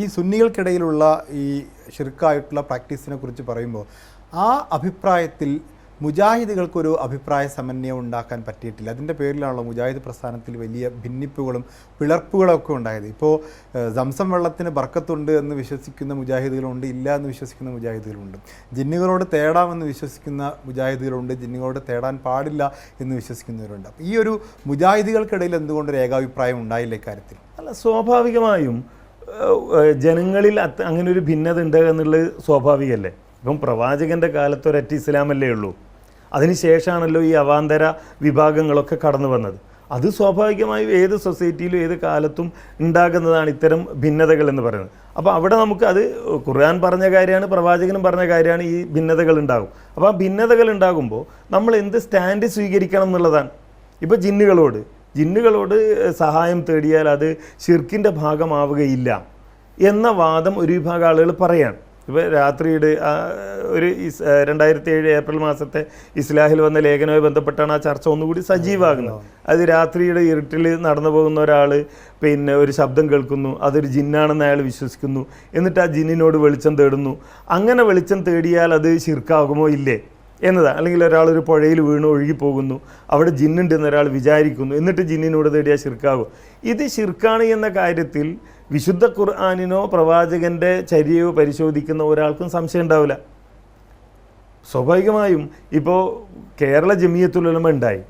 ഈ സുന്നികൾക്കിടയിലുള്ള ഈ ഷിർക്കായിട്ടുള്ള പ്രാക്ടീസിനെ കുറിച്ച് പറയുമ്പോൾ ആ അഭിപ്രായത്തിൽ മുജാഹിദുകൾക്കൊരു അഭിപ്രായ സമന്വയം ഉണ്ടാക്കാൻ പറ്റിയിട്ടില്ല. അതിന്റെ പേരിലാണല്ലോ മുജാഹിദ് പ്രസ്ഥാനത്തിൽ വലിയ ഭിന്നിപ്പുകളും പിളർപ്പുകളൊക്കെ ഉണ്ടായത്. ഇപ്പോൾ സംസം വെള്ളത്തിന് ബർക്കത്തുണ്ട് എന്ന് വിശ്വസിക്കുന്ന മുജാഹിദുകളുണ്ട് ഇല്ല എന്ന് വിശ്വസിക്കുന്ന മുജാഹിദുകളുണ്ട്. ജിന്നുകളോട് തേടാമെന്ന് വിശ്വസിക്കുന്ന മുജാഹിദുകളുണ്ട് ജിന്നുകളോട് തേടാൻ പാടില്ല എന്ന് വിശ്വസിക്കുന്നവരുണ്ട്. അപ്പോൾ ഈ ഒരു മുജാഹിദുകൾക്കിടയിൽ എന്തുകൊണ്ട് ഒരു ഏകാഭിപ്രായം ഉണ്ടായില്ല ഇക്കാര്യത്തിൽ? അല്ല സ്വാഭാവികമായും ജനങ്ങളിൽ അത് അങ്ങനെ ഒരു ഭിന്നത ഉണ്ട് എന്നുള്ളത് സ്വാഭാവികമല്ലേ ഇപ്പം പ്രവാചകന്റെ കാലത്ത് ഒരൊറ്റ ഇസ്ലാമല്ലേ ഉള്ളൂ. അതിനുശേഷമാണല്ലോ ഈ അവാന്തര വിഭാഗങ്ങളൊക്കെ കടന്നു വന്നത്. അത് സ്വാഭാവികമായും ഏത് സൊസൈറ്റിയിലും ഏത് കാലത്തും ഉണ്ടാകുന്നതാണ് ഇത്തരം ഭിന്നതകൾ എന്ന് പറയുന്നത്. അപ്പോൾ അവിടെ നമുക്ക് അത് ഖുർആൻ പറഞ്ഞ കാര്യമാണ് പ്രവാചകനും പറഞ്ഞ കാര്യമാണ് ഈ ഭിന്നതകൾ ഉണ്ടാകും. അപ്പോൾ ആ ഭിന്നതകൾ ഉണ്ടാകുമ്പോൾ നമ്മൾ എന്ത് സ്റ്റാൻഡ് സ്വീകരിക്കണം എന്നുള്ളതാണ്. ഇപ്പോൾ ജിന്നുകളോട് ജിന്നുകളോട് സഹായം തേടിയാൽ അത് ഷിർക്കിന്റെ ഭാഗമാവുകയില്ല എന്ന വാദം ഒരു വിഭാഗം ആളുകൾ പറയാണ്. ഇപ്പോൾ രാത്രിയുടെ ഒരു രണ്ടായിരത്തി ഏഴ് ഏപ്രിൽ മാസത്തെ ഇസ്ലാഹിൽ വന്ന ലേഖനവുമായി ബന്ധപ്പെട്ടാണ് ആ ചർച്ച ഒന്നുകൂടി സജീവമാകുന്നത്. അത് രാത്രിയുടെ ഇരുട്ടിൽ നടന്നു പോകുന്ന ഒരാൾ പിന്നെ ഒരു ശബ്ദം കേൾക്കുന്നു അതൊരു ജിന്നാണെന്ന് അയാൾ വിശ്വസിക്കുന്നു എന്നിട്ട് ആ ജിന്നിനോട് വെളിച്ചം തേടുന്നു. അങ്ങനെ വെളിച്ചം തേടിയാൽ അത് ശിർക്കാകുമോ ഇല്ലേ? എന്നതാണ്. അല്ലെങ്കിൽ ഒരാൾ ഒരു പുഴയിൽ വീണ് ഒഴുകിപ്പോകുന്നു. അവിടെ ജിന്നുണ്ടെന്ന് ഒരാൾ വിചാരിക്കുന്നു. എന്നിട്ട് ജിന്നിനോട് തേടിയാൽ ശിർക്കാകും. ഇത് ശിർക്കാണ് എന്ന കാര്യത്തിൽ വിശുദ്ധ ഖുർആാനിനോ പ്രവാചകന്റെ ചര്യയോ പരിശോധിക്കുന്ന ഒരാൾക്കും സംശയം ഉണ്ടാവില്ല. സ്വാഭാവികമായും ഇപ്പോൾ കേരള ജമിയത്തുലമ ഉണ്ടായി.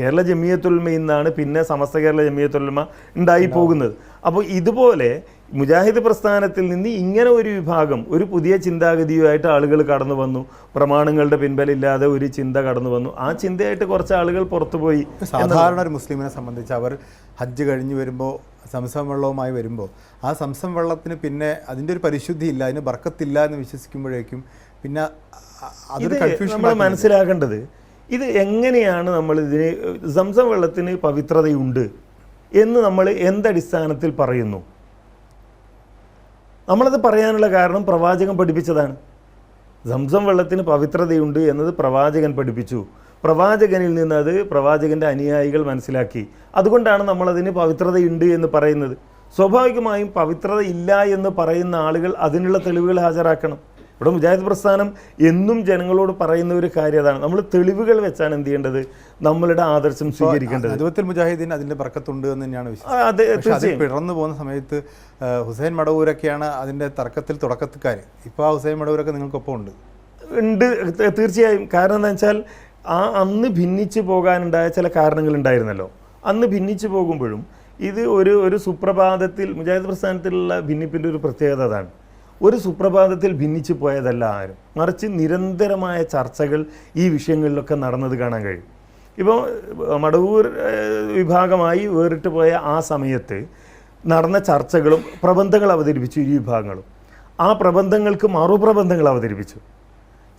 കേരള ജമിയത്തുലമയിൽ നിന്നാണ് പിന്നെ സമസ്ത കേരള ജമിയത്തുലമ ഉണ്ടായി പോകുന്നത്. അപ്പോൾ ഇതുപോലെ മുജാഹിദ് പ്രസ്ഥാനത്തിൽ നിന്ന് ഇങ്ങനെ ഒരു വിഭാഗം ഒരു പുതിയ ചിന്താഗതിയുമായിട്ട് ആളുകൾ കടന്നു വന്നു. പ്രമാണങ്ങളുടെ പിൻബലില്ലാതെ ഒരു ചിന്ത കടന്നു വന്നു. ആ ചിന്തയായിട്ട് കുറച്ച് ആളുകൾ പുറത്തുപോയി സാധാരണ ഒരു മുസ്ലിമിനെ സംബന്ധിച്ച് അവർ ഹജ്ജ് കഴിഞ്ഞ് വരുമ്പോൾ സംസം വെള്ളവുമായി വരുമ്പോൾ ആ സംസം വെള്ളത്തിന് പിന്നെ അതിന്റെ ഒരു പരിശുദ്ധി ഇല്ല അതിന് ബർക്കത്തില്ല എന്ന് വിശ്വസിക്കുമ്പോഴേക്കും പിന്നെ അത് അതൊരു കൺഫ്യൂഷൻ നമ്മൾ മനസ്സിലാക്കേണ്ടത് ഇത് എങ്ങനെയാണ് നമ്മൾ ഇതിന് സംസം വെള്ളത്തിന് പവിത്രതയുണ്ട് എന്ന് നമ്മൾ എന്തടിസ്ഥാനത്തിൽ പറയുന്നു? നമ്മളത് പറയാനുള്ള കാരണം പ്രവാചകൻ പഠിപ്പിച്ചതാണ്. സംസം വെള്ളത്തിന് പവിത്രതയുണ്ട് എന്നത് പ്രവാചകൻ പഠിപ്പിച്ചു. പ്രവാചകനിൽ നിന്ന് അത് പ്രവാചകന്റെ അനുയായികൾ മനസ്സിലാക്കി. അതുകൊണ്ടാണ് നമ്മളതിന് പവിത്രതയുണ്ട് എന്ന് പറയുന്നത്. സ്വാഭാവികമായും പവിത്രത ഇല്ല എന്ന് പറയുന്ന ആളുകൾ അതിനുള്ള തെളിവുകൾ ഹാജരാക്കണം. ഇവിടെ മുജാഹിദ് പ്രസ്ഥാനം എന്നും ജനങ്ങളോട് പറയുന്ന ഒരു കാര്യം അതാണ്. നമ്മൾ തെളിവുകൾ വെച്ചാണ് എന്ത് ചെയ്യേണ്ടത്? നമ്മളുടെ ആദർശം സ്വീകരിക്കേണ്ടത്. നദുവത്തിൽ മുജാഹിദീൻ അതിന്റെ പറക്കത്തുണ്ട് എന്ന് തന്നെയാണ് അതെ പിറന്നു പോകുന്ന സമയത്ത് ഹുസൈൻ മടവൂരൊക്കെയാണ് അതിന്റെ തർക്കത്തിൽ തുടക്കത്തുകാർ ഇപ്പോൾ ആ ഹുസൈൻ മടവൂരൊക്കെ നിങ്ങൾക്കൊപ്പം ഉണ്ട്. ഉണ്ട് തീർച്ചയായും. കാരണം എന്താ വെച്ചാൽ ആ അന്ന് ഭിന്നിച്ചു പോകാനുണ്ടായ ചില കാരണങ്ങൾ ഉണ്ടായിരുന്നല്ലോ. അന്ന് ഭിന്നിച്ചു പോകുമ്പോഴും ഇത് ഒരു ഒരു സുപ്രഭാതത്തിൽ മുജാഹിദ് പ്രസ്ഥാനത്തിലുള്ള ഭിന്നിപ്പിന്റെ ഒരു പ്രത്യേകത അതാണ്. ഒരു സുപ്രഭാതത്തിൽ ഭിന്നിച്ചു പോയതല്ല ആരും. മറിച്ച് നിരന്തരമായ ചർച്ചകൾ ഈ വിഷയങ്ങളിലൊക്കെ നടന്നത് കാണാൻ കഴിയും. ഇപ്പോൾ മടവൂർ വിഭാഗമായി വേറിട്ട് പോയ ആ സമയത്ത് നടന്ന ചർച്ചകളും പ്രബന്ധങ്ങൾ അവതരിപ്പിച്ചു ഇരു വിഭാഗങ്ങളും. ആ പ്രബന്ധങ്ങൾക്ക് മറുപ്രബന്ധങ്ങൾ അവതരിപ്പിച്ചു.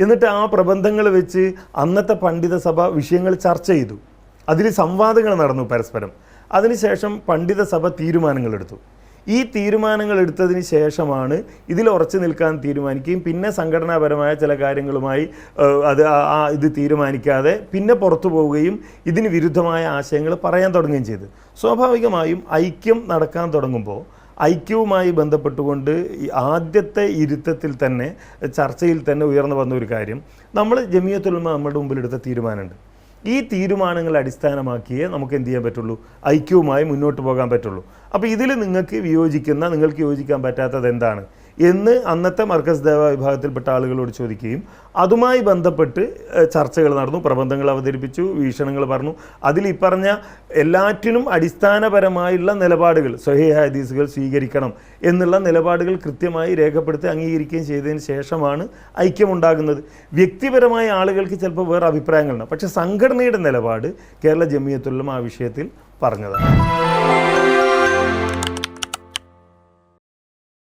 എന്നിട്ട് ആ പ്രബന്ധങ്ങൾ വെച്ച് അന്നത്തെ പണ്ഡിത സഭ വിഷയങ്ങൾ ചർച്ച ചെയ്തു. അതിൽ സംവാദങ്ങൾ നടന്നു പരസ്പരം. അതിനുശേഷം പണ്ഡിത സഭ തീരുമാനങ്ങളെടുത്തു ഈ തീരുമാനങ്ങൾ എടുത്തതിന് ശേഷമാണ് ഇതിൽ ഉറച്ചു നിൽക്കാൻ തീരുമാനിക്കുകയും പിന്നെ സംഘടനാപരമായ ചില കാര്യങ്ങളുമായി അത് ആ- ഇത് തീരുമാനിക്കാതെ പിന്നെ പുറത്തു പോവുകയും ഇതിന് വിരുദ്ധമായ ആശയങ്ങൾ പറയാൻ തുടങ്ങുകയും ചെയ്തു. സ്വാഭാവികമായും ഐക്യം നടക്കാൻ തുടങ്ങുമ്പോൾ ഐക്യവുമായി ബന്ധപ്പെട്ടുകൊണ്ട് ആദ്യത്തെ ഇരുത്തത്തിൽ തന്നെ ചർച്ചയിൽ തന്നെ ഉയർന്നു വന്ന ഒരു കാര്യം നമ്മൾ ജമിയത്തുലമ നമ്മുടെ മുമ്പിൽ എടുത്ത തീരുമാനമുണ്ട്. ഈ തീരുമാനങ്ങളെ അടിസ്ഥാനമാക്കിയേ നമുക്ക് എന്ത് ചെയ്യാൻ പറ്റുള്ളൂ? ഐക്യവുമായി മുന്നോട്ട് പോകാൻ പറ്റുള്ളൂ. അപ്പോൾ ഇതിൽ നിങ്ങൾക്ക് വിയോജിക്കുന്ന നിങ്ങൾക്ക് യോജിക്കാൻ പറ്റാത്തത് എന്താണ്? എന്ന് അന്നത്തെ മർക്കസ് ദേവ വിഭാഗത്തിൽപ്പെട്ട ആളുകളോട് ചോദിക്കുകയും അതുമായി ബന്ധപ്പെട്ട് ചർച്ചകൾ നടന്നു പ്രബന്ധങ്ങൾ അവതരിപ്പിച്ചു വീക്ഷണങ്ങൾ പറഞ്ഞു. അതിൽ ഈ പറഞ്ഞ എല്ലാറ്റിനും അടിസ്ഥാനപരമായുള്ള നിലപാടുകൾ സ്വഹി ഹദീസുകൾ സ്വീകരിക്കണം എന്നുള്ള നിലപാടുകൾ കൃത്യമായി രേഖപ്പെടുത്തി അംഗീകരിക്കുകയും ചെയ്തതിന് ശേഷമാണ് ഐക്യമുണ്ടാകുന്നത്. വ്യക്തിപരമായ ആളുകൾക്ക് ചിലപ്പോൾ വേറെ അഭിപ്രായങ്ങളുണ്ട് പക്ഷേ സംഘടനയുടെ നിലപാട് കേരള ജമിയത്തുള്ള ആ വിഷയത്തിൽ പറഞ്ഞതാണ്.